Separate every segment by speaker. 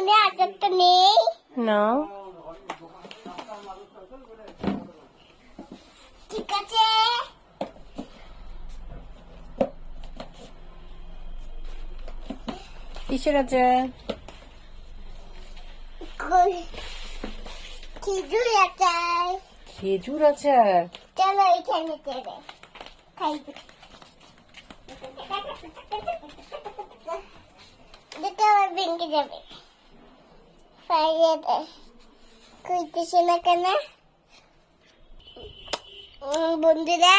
Speaker 1: মনে আচারটা নেই?
Speaker 2: নাও
Speaker 1: ঠিক আছে।
Speaker 2: কিসের
Speaker 1: কই খেজুর আচার
Speaker 2: খেজুর আচার
Speaker 1: চলো এখানে দেবে খাই। দুটো আবার ভেঙে যাবে। ফাইয়ে দে কইতেছে না কেন? বন্ধুরা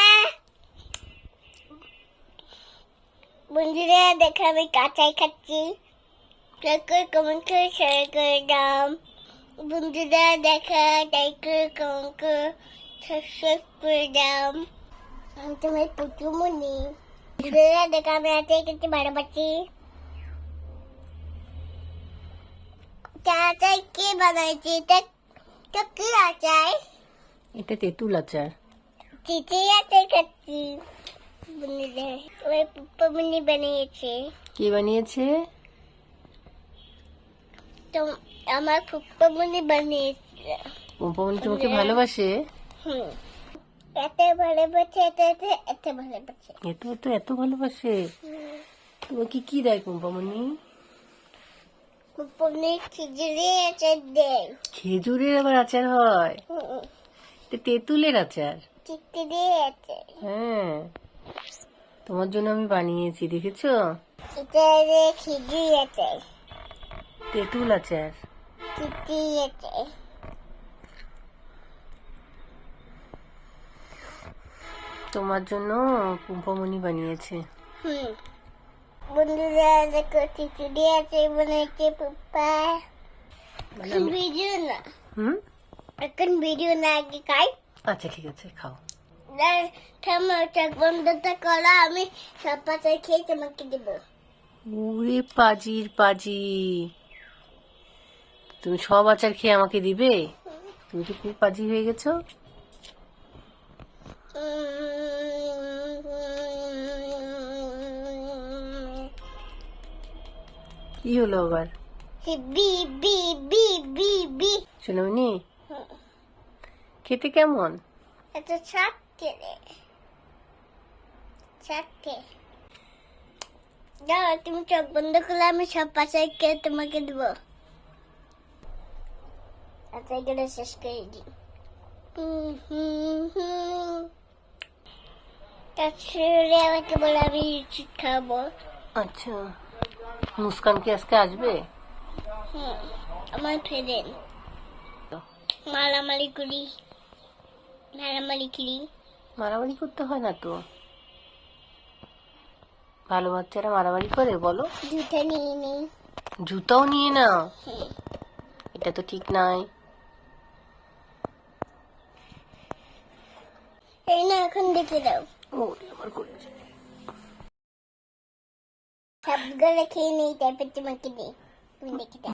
Speaker 1: বন্ধুরা, দেখো আমি কাঁচাই খাচ্ছি। লাইক করে কমেন্ট করে শেয়ার করে দাম বন্ধুরা, দেখা লাইক করে কমেন্ট করে সাবস্ক্রাইব করে দাম আমি তোমার প্রচুর মনে বন্ধুরা, দেখো আমি আছে কিন্তু বারো কে বানাইছে? এটা তো কি আচার?
Speaker 2: এটা তেঁতুল আচার।
Speaker 1: চিঠি আচার খাচ্ছি বন্ধুরা ওই পুপ্পমনি বানিয়েছে।
Speaker 2: কে বানিয়েছে?
Speaker 1: তো আমার বানিয়েছে।
Speaker 2: তোমাকে ভালোবাসে?
Speaker 1: হুম। এত ভালোবাসে এত এত এত ভালোবাসে।
Speaker 2: এত তো এত ভালোবাসে? তোমাকে কি দেয় পম্পামনি
Speaker 1: ফুপ্পমনি খিচুড়ি আচার দেয়
Speaker 2: খেজুরের আবার আচার হয়? তেঁতুলের আচার? হ্যাঁ। তোমার জন্য আমি বানিয়েছি দেখেছ? তেঁতুল আচার। তোমার জন্য পম্পামনি বানিয়েছে।
Speaker 1: হুম। বন্ধুরা দেখো খিচুড়ি আছে বানাইছে পুপ্পা। এখন ভিডিও না।
Speaker 2: হুম?
Speaker 1: এখন ভিডিও না আগে খাই।
Speaker 2: আচ্ছা ঠিক আছে খাও।
Speaker 1: বন্ধটা করো আমি খেয়ে তোমাকে দেবো।
Speaker 2: ওরে পাজির পাজি তুমি সব আচার খেয়ে আমাকে দিবে? তুমি তো খুব পাজি হয়ে গেছো? কি হলো আবার?
Speaker 1: বি বি বি বি বি।
Speaker 2: সোনামণি? খেতে কেমন?
Speaker 1: এত চাটকে রে চাটকে দাও তুমি চোখ বন্ধ করলে আমি সব পাশে খেয়ে তোমাকে দেবো। আচ্ছা এগুলো শেষ করে দিই। হুম, হুম, হুম। তারপরে আমাকে বলে আমি খাব।
Speaker 2: আচ্ছা। মুস্কান কি আজকে আসবে?
Speaker 1: আমার ফ্রেন্ড মারামারি করি। মারামারি করি।
Speaker 2: মারামারি করতে হয় না তো? ভালো বাচ্চারা মারামারি করে বলো।
Speaker 1: জুতা নিয়ে নিই
Speaker 2: জুতাও নিয়ে নাও।
Speaker 1: হুম।
Speaker 2: এটা তো ঠিক নাই।
Speaker 1: এই না এখন দেখে দাও।
Speaker 2: ও আমার করেছে।
Speaker 1: সবগুলো খেয়ে নেই তারপর তোমাকে দিই তুমি দেখে দাও